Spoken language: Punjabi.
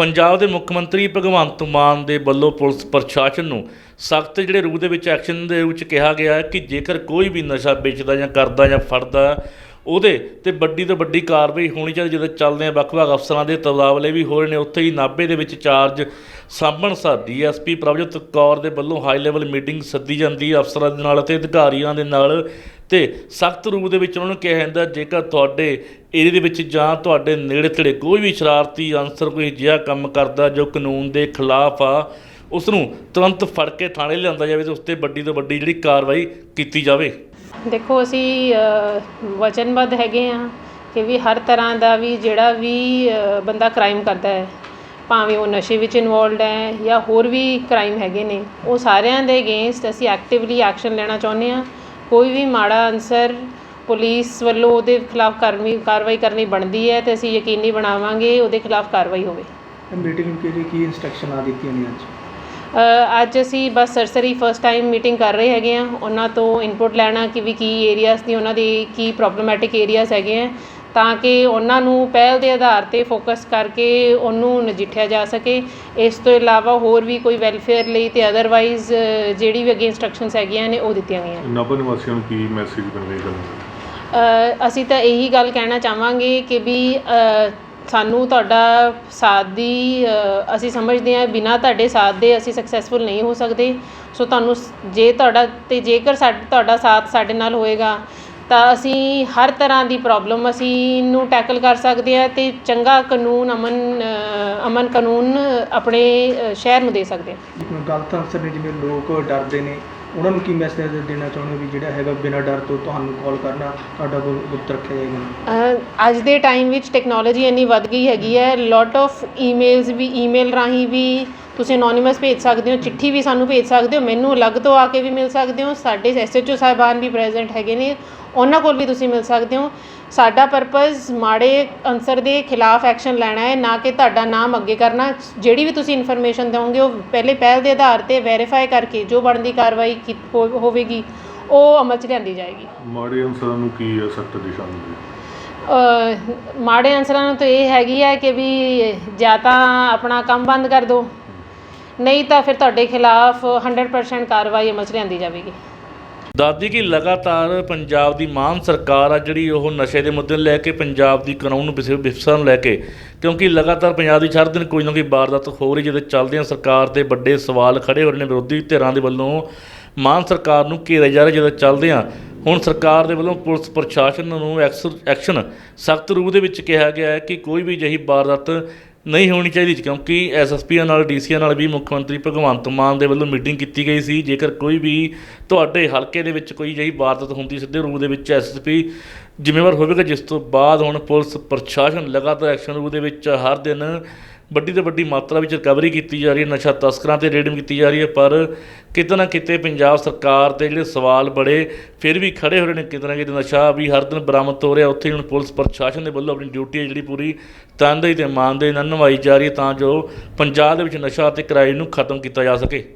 ਪੰਜਾਬ ਦੇ ਮੁੱਖ ਮੰਤਰੀ ਭਗਵੰਤ ਮਾਨ ਦੇ ਵੱਲੋਂ ਪੁਲਿਸ ਪ੍ਰਸ਼ਾਸਨ ਨੂੰ ਸਖਤ ਜਿਹੜੇ ਰੂਪ ਦੇ ਵਿੱਚ ਐਕਸ਼ਨ ਦੇ ਵਿੱਚ ਕਿਹਾ ਗਿਆ ਹੈ ਕਿ ਜੇਕਰ ਕੋਈ ਵੀ ਨਸ਼ਾ ਵੇਚਦਾ ਜਾਂ ਕਰਦਾ ਜਾਂ ਫੜਦਾ ਉਹਦੇ ਤੇ ਵੱਡੀ ਤੋਂ ਵੱਡੀ ਕਾਰਵਾਈ ਹੋਣੀ ਚਾਹੀਦੀ, ਜਦੋਂ ਚੱਲਦੇ ਆ ਵੱਖ-ਵੱਖ ਅਫਸਰਾਂ ਦੇ ਤਬਾਦਲੇ ਵੀ ਹੋ ਰਹੇ ਨੇ, ਉੱਥੇ ਹੀ ਨਾਭੇ ਦੇ ਵਿੱਚ ਚਾਰਜ ਸਾਂਭਣ ਸਾ ਡੀਐਸਪੀ ਪ੍ਰਭਜੋਤ ਕੌਰ ਦੇ ਵੱਲੋਂ ਹਾਈ ਲੈਵਲ ਮੀਟਿੰਗ ਸੱਦੀ ਜਾਂਦੀ ਹੈ ਅਫਸਰਾਂ ਦੇ ਨਾਲ ਅਤੇ ਅਧਿਕਾਰੀਆਂ ਦੇ ਨਾਲ ਤੇ ਸਖਤ ਰੂਪ ਦੇ ਵਿੱਚ ਉਹਨਾਂ ਨੂੰ ਕਿਹਾ ਜਾਂਦਾ, ਜੇਕਰ ਤੁਹਾਡੇ ਏਰੀਏ ਦੇ ਵਿੱਚ ਜਾਂ ਤੁਹਾਡੇ ਨੇੜੇ ਤੇੜੇ ਕੋਈ ਵੀ ਸ਼ਰਾਰਤੀ ਅਨਸਰ, ਕੋਈ ਅਜਿਹਾ ਕੰਮ ਕਰਦਾ ਜੋ ਕਾਨੂੰਨ ਦੇ ਖਿਲਾਫ ਆ ਉਸ ਨੂੰ ਤੁਰੰਤ ਫੜ ਕੇ ਥਾਣੇ ਲਿਆਂਦਾ ਜਾਵੇ ਤੇ ਉਸ ਤੇ ਵੱਡੀ ਤੋਂ ਵੱਡੀ ਜਿਹੜੀ ਕਾਰਵਾਈ ਕੀਤੀ ਜਾਵੇ। ਦੇਖੋ, ਅਸੀਂ ਵਚਨਬੱਧ ਹੈਗੇ ਆ ਕਿ ਵੀ ਹਰ ਤਰ੍ਹਾਂ ਦਾ ਵੀ ਜਿਹੜਾ ਵੀ ਬੰਦਾ ਕ੍ਰਾਈਮ ਕਰਦਾ ਹੈ, ਭਾਵੇਂ ਉਹ ਨਸ਼ੇ ਵਿੱਚ ਇਨਵੋਲਡ ਹੈ ਜਾਂ ਹੋਰ ਵੀ ਕ੍ਰਾਈਮ ਹੈਗੇ ਨੇ, ਉਹ ਸਾਰਿਆਂ ਦੇ ਅਗੇਂਸਟ ਅਸੀਂ ਐਕਟਿਵਲੀ ਐਕਸ਼ਨ ਲੈਣਾ ਚਾਹੁੰਦੇ ਹਾਂ। ਕੋਈ ਵੀ ਮਾੜਾ ਅਨਸਰ ਪੁਲਿਸ ਵੱਲੋਂ ਉਹਦੇ ਖਿਲਾਫ ਕਰਨੀ ਕਾਰਵਾਈ ਕਰਨੀ ਬਣਦੀ ਹੈ ਤੇ ਅਸੀਂ ਯਕੀਨੀ ਬਣਾਵਾਂਗੇ ਉਹਦੇ ਖਿਲਾਫ ਕਾਰਵਾਈ ਹੋਵੇ। ਮੀਟਿੰਗ ਕੇ, ਕੀ ਇਨਸਟਰਕਸ਼ਨ ਦਿੱਤੀਆਂ ਨੇ ਅੱਜ? ਅੱਜ ਅਸੀਂ ਬਸ ਸਰਸਰੀ ਫਸਟ ਟਾਈਮ ਮੀਟਿੰਗ ਕਰ ਰਹੇ ਹੈਗੇ ਆ ਉਹਨਾਂ ਤੋਂ ਇਨਪੁਟ ਲੈਣਾ ਕਿ ਵੀ ਕੀ ਏਰੀਆਜ਼ ਦੀ ਉਹਨਾਂ ਦੀ ਕੀ ਪ੍ਰੋਬਲਮੈਟਿਕ ਏਰੀਆਜ਼ ਹੈਗੇ ਆ ਤਾਂ ਕਿ ਉਹਨਾਂ ਨੂੰ ਪਹਿਲ ਦੇ ਆਧਾਰ ਤੇ ਫੋਕਸ ਕਰਕੇ ਉਹਨੂੰ ਨਜਿੱਠਿਆ ਜਾ ਸਕੇ। ਇਸ ਤੋਂ ਇਲਾਵਾ ਹੋਰ ਵੀ ਕੋਈ ਵੈਲਫੇਅਰ ਲਈ ਤੇ ਅਦਰਵਾਈਜ਼ ਜਿਹੜੀ ਵੀ ਅੱਗੇ ਇਨਸਟਰਕਸ਼ਨਸ ਹੈਗੀਆਂ ਨੇ ਉਹ ਦਿੱਤੀਆਂ ਗਈਆਂ। ਨਾਭਾ ਨਿਵਾਸੀਆਂ ਨੂੰ ਕੀ ਮੈਸੇਜ ਕਨਵੇ ਕਰਨਾ ਅ, ਅਸੀਂ ਤਾਂ ਇਹੀ ਗੱਲ ਕਹਿਣਾ ਚਾਹਾਂਗੇ ਕਿ ਵੀ ਸਾਨੂੰ ਤੁਹਾਡਾ ਸਾਥ ਦੀ ਅਸੀਂ ਸਮਝਦੇ ਹਾਂ, ਬਿਨਾਂ ਤੁਹਾਡੇ ਸਾਥ ਦੇ ਅਸੀਂ ਸਕਸੈਸਫੁਲ ਨਹੀਂ ਹੋ ਸਕਦੇ। ਸੋ ਤੁਹਾਨੂੰ ਜੇ ਤੁਹਾਡਾ ਅਤੇ ਜੇਕਰ ਸਾ, ਤੁਹਾਡਾ ਸਾਥ ਸਾਡੇ ਨਾਲ ਹੋਏਗਾ ਤਾਂ ਅਸੀਂ ਹਰ ਤਰ੍ਹਾਂ ਦੀ ਪ੍ਰੋਬਲਮ ਅਸੀਂ ਨੂੰ ਟੈਕਲ ਕਰ ਸਕਦੇ ਹਾਂ ਤੇ ਚੰਗਾ ਕਾਨੂੰਨ ਅਮਨ ਅਮਨ ਕਾਨੂੰਨ ਆਪਣੇ ਸ਼ਹਿਰ ਨੂੰ ਦੇ ਸਕਦੇ ਹਾਂ। ਗਲਤ ਅਨਸਰ ਨੇ ਜਿਵੇਂ ਲੋਕ ਡਰਦੇ ਨੇ ਉਹਨਾਂ ਨੂੰ ਕੀ ਮੈਸੇਜ ਦੇਣਾ ਚਾਹੁੰਦੇ ਵੀ ਜਿਹੜਾ ਹੈਗਾ ਬਿਨਾਂ ਡਰ ਤੋਂ ਤੁਹਾਨੂੰ ਕਾਲ ਕਰਨਾ ਤੁਹਾਡਾ ਗੁਪਤ ਰੱਖਿਆ ਜਾਏਗਾ? ਅੱਜ ਦੇ ਟਾਈਮ ਵਿੱਚ ਟੈਕਨੋਲੋਜੀ ਇੰਨੀ ਵੱਧ ਗਈ ਹੈਗੀ ਹੈ ਲੋਟ ਆਫ ਈਮੇਲਸ ਵੀ ਈਮੇਲ ਰਾਹੀਂ ਵੀ ਤੁਸੀਂ ਅਨੋਨਿਮਸ ਭੇਜ ਸਕਦੇ ਹੋ ਚਿੱਠੀ ਵੀ ਸਾਨੂੰ ਭੇਜ ਸਕਦੇ ਹੋ ਮੈਨੂੰ ਅਲੱਗ ਤੋਂ ਆ ਕੇ ਵੀ ਮਿਲ ਸਕਦੇ ਹੋ ਸਾਡੇ ਐਸਐਚਓ ਸਾਹਿਬਾਨ ਵੀ ਪ੍ਰੈਜ਼ੈਂਟ ਹੈਗੇ ਨੇ ਉਹਨਾਂ ਕੋਲ ਵੀ ਤੁਸੀਂ ਮਿਲ ਸਕਦੇ ਹੋ। ਸਾਡਾ ਪਰਪਸ ਮਾੜੇ ਅਨਸਰ ਦੇ ਖਿਲਾਫ ਐਕਸ਼ਨ ਲੈਣਾ ਹੈ ਨਾ ਕਿ ਤੁਹਾਡਾ ਨਾਮ ਅੱਗੇ ਕਰਨਾ ਜਿਹੜੀ ਵੀ ਤੁਸੀਂ ਇਨਫੋਰਮੇਸ਼ਨ ਦਿਓਗੇ ਉਹ ਪਹਿਲੇ ਪਹਿਲ ਦੇ ਆਧਾਰ ਤੇ ਵੈਰੀਫਾਈ ਕਰਕੇ ਜੋ ਬਣਦੀ ਕਾਰਵਾਈ ਹੋ- ਹੋਵੇਗੀ ਉਹ ਅਮਲ 'ਚ ਲਿਆਂਦੀ ਜਾਏਗੀ। ਮਾੜੇ ਅਨਸਰਾਂ ਨੂੰ ਕੀ ਸਖਤ ਦਿਸ਼ਾ ਮਿਲਦੀ ਮਾੜੇ ਅਨਸਰਾਂ ਨੂੰ ਤਾਂ ਇਹ ਹੈਗੀ ਹੈ ਕਿ ਵੀ ਜਾਂ ਤਾਂ ਆਪਣਾ ਕੰਮ ਬੰਦ ਕਰ ਦਿਓ ਨਹੀਂ ਤਾਂ ਫਿਰ ਤੁਹਾਡੇ ਖਿਲਾਫ 100% ਕਾਰਵਾਈ ਅਮਲ 'ਚ ਲਿਆਂਦੀ ਜਾਵੇਗੀ। ਦਾਦੀ ਕੀ ਲਗਾਤਾਰ ਪੰਜਾਬ ਦੀ ਮਾਨ ਸਰਕਾਰ ਆ ਜਿਹੜੀ ਉਹ ਨਸ਼ੇ ਦੇ ਮੁੱਦੇ ਨੂੰ ਲੈ ਕੇ, ਪੰਜਾਬ ਦੀ ਕਾਨੂੰਨ ਵਿਸ- ਵਿਵਸਥਾ ਨੂੰ ਲੈ ਕੇ, ਕਿਉਂਕਿ ਲਗਾਤਾਰ ਪੰਜਾਬ ਦੀ ਹਰ ਦਿਨ ਕੋਈ ਨਾ ਕੋਈ ਵਾਰਦਾਤ ਹੋ ਰਹੀ ਜਿਹਦੇ ਚੱਲਦਿਆਂ ਸਰਕਾਰ ਤੇ ਵੱਡੇ ਸਵਾਲ ਖੜੇ ਹੋ ਰਹੇ ਨੇ ਵਿਰੋਧੀ ਧਿਰਾਂ ਦੇ ਵੱਲੋਂ। ਮਾਨ ਸਰਕਾਰ ਨੂੰ ਘੇਰਿਆ ਜਾ ਰਿਹਾ ਜਿਹਦੇ ਚੱਲਦਿਆਂ ਹੁਣ ਸਰਕਾਰ ਦੇ ਵੱਲੋਂ ਪੁਲਿਸ ਪ੍ਰਸ਼ਾਸਨ ਨੂੰ ਐਕਸ- ਐਕਸ਼ਨ ਸਖਤ ਰੂਪ ਦੇ ਵਿੱਚ ਕਿਹਾ ਗਿਆ ਹੈ ਕਿ ਕੋਈ ਵੀ ਅਜਿਹੀ ਵਾਰਦਾਤ ਨਹੀਂ ਹੋਣੀ ਚਾਹੀਦੀ ਸੀ ਕਿਉਂਕਿ ਐਸਐਸਪੀਆਂ ਨਾਲ ਡੀਸੀਆਂ ਨਾਲ ਵੀ ਮੁੱਖ ਮੰਤਰੀ ਭਗਵੰਤ ਮਾਨ ਦੇ ਵੱਲੋਂ ਮੀਟਿੰਗ ਕੀਤੀ ਗਈ ਸੀ। ਜੇਕਰ ਕੋਈ ਵੀ ਤੁਹਾਡੇ ਹਲਕੇ ਦੇ ਵਿੱਚ ਕੋਈ ਜਿਹੀ ਵਾਰਦਾਤ ਹੁੰਦੀ ਸਿੱਧੇ ਰੂਪ ਦੇ ਵਿੱਚ ਐਸਐਸਪੀ ਜ਼ਿੰਮੇਵਾਰ ਹੋਵੇਗਾ, ਜਿਸ ਤੋਂ ਬਾਅਦ ਹੁਣ ਪੁਲਿਸ ਪ੍ਰਸ਼ਾਸਨ ਲਗਾਤਾਰ ਐਕਸ਼ਨ ਰੂਪ ਦੇ ਵਿੱਚ ਹਰ ਦਿਨ ਵੱਡੀ ਤੋਂ ਵੱਡੀ ਮਾਤਰਾ ਵਿੱਚ ਰਿਕਵਰੀ ਕੀਤੀ ਜਾ ਰਹੀ ਹੈ, ਨਸ਼ਾ ਤਸਕਰਾਂ ਤੇ ਰੇਡਿੰਗ ਕੀਤੀ ਜਾ ਰਹੀ ਹੈ, ਪਰ ਕਿਤੇ ਨਾ ਕਿਤੇ ਪੰਜਾਬ ਸਰਕਾਰ ਦੇ ਜਿਹੜੇ ਸਵਾਲ ਬੜੇ, ਫਿਰ ਵੀ ਖੜੇ ਹੋ ਰਹੇ ਨੇ ਕਿਤੇ ਨਾ ਕਿਤੇ ਨਸ਼ਾ ਵੀ ਹਰ ਦਿਨ ਬਰਾਮਦ ਹੋ ਰਿਹਾ। ਉੱਥੇ ਹੀ ਹੁਣ ਪੁਲਿਸ ਪ੍ਰਸ਼ਾਸਨ ਦੇ ਵੱਲੋਂ ਆਪਣੀ ਡਿਊਟੀ ਹੈ ਜਿਹੜੀ ਪੂਰੀ ਤਨਦੇਹੀ ਤੇ ਇਮਾਨਦਾਰੀ ਨਾਲ ਨਿਭਾਈ ਜਾ ਰਹੀ ਹੈ, ਤਾਂ ਜੋ ਪੰਜਾਬ ਦੇ ਵਿੱਚ ਨਸ਼ਾ ਅਤੇ ਕ੍ਰਾਈਮ ਨੂੰ ਖਤਮ ਕੀਤਾ ਜਾ ਸਕੇ।